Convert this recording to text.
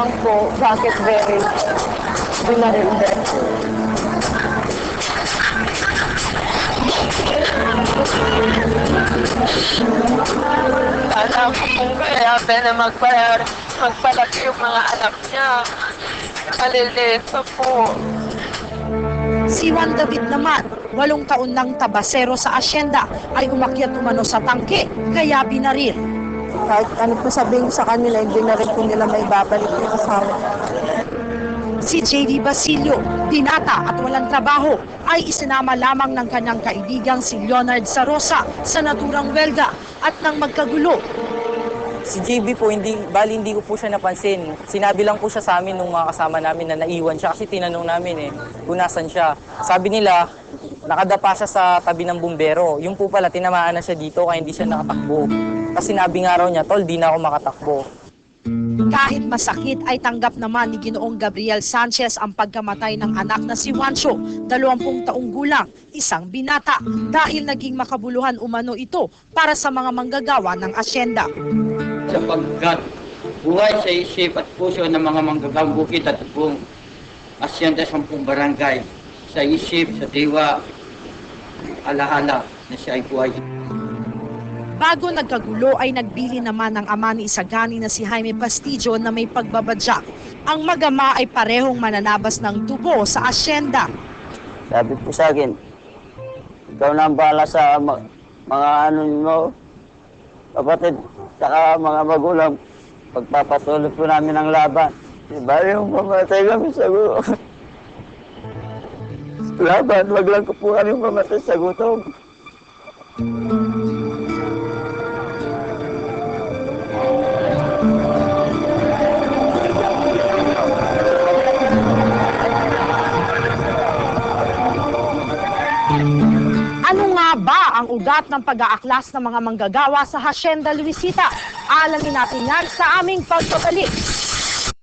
lang po, bakit very binaril din. Alam ko kung kaya na magbayar, magpalaki yung mga anak niya. Maliliit pa po. Si Juan David naman, walong taon ng tabasero sa asyenda, ay umakyat umano sa tangke, kaya binaril. Kahit ano po sabihin ko sa kanila, hindi na rin po nila may babalik yung asawa. Si JD Basilio, binata at walang trabaho, ay isinama lamang ng kanyang kaibigang si Leonard Sarosa sa naturang welga at nang magkagulo, Si JB po, hindi, bali hindi ko po siya napansin. Sinabi lang po siya sa amin nung mga kasama namin na naiwan siya kasi tinanong namin eh kung nasan siya. Sabi nila, nakadapa siya sa tabi ng bumbero. Yung po pala, tinamaan na siya dito kaya hindi siya nakatakbo. Kasi sinabi nga raw niya, tol, di na ako makatakbo. Kahit masakit ay tanggap naman ni Ginoong Gabriel Sanchez ang pagkamatay ng anak na si Juancho, 20 taong gulang, isang binata, dahil naging makabuluhan umano ito para sa mga manggagawa ng asyenda. sapagkat buhay sa isip at puso ng mga manggagawang bukid at buong asyenda sa barangay sa isip, sa diwa, alaala na siya ay buhay. Bago nagkagulo ay nagbili naman ng ama ni Isagani na si Jaime Pastillo na may pagbabadyak. Ang magama ay parehong mananabas ng tubo sa asyenda. Sabi po sa akin, ikaw na ang bahala sa ma- mga ano mo, kapatid, saka mga magulang, pagpapatuloy po namin ang laban. Diba yung mamatay kami sa? laban, wag lang ko po kami mamatay sa gutom. Ano nga ba ang ugat ng pag-aaklas ng mga manggagawa sa Hacienda Luisita? Alamin natin yan sa aming pagbabalik.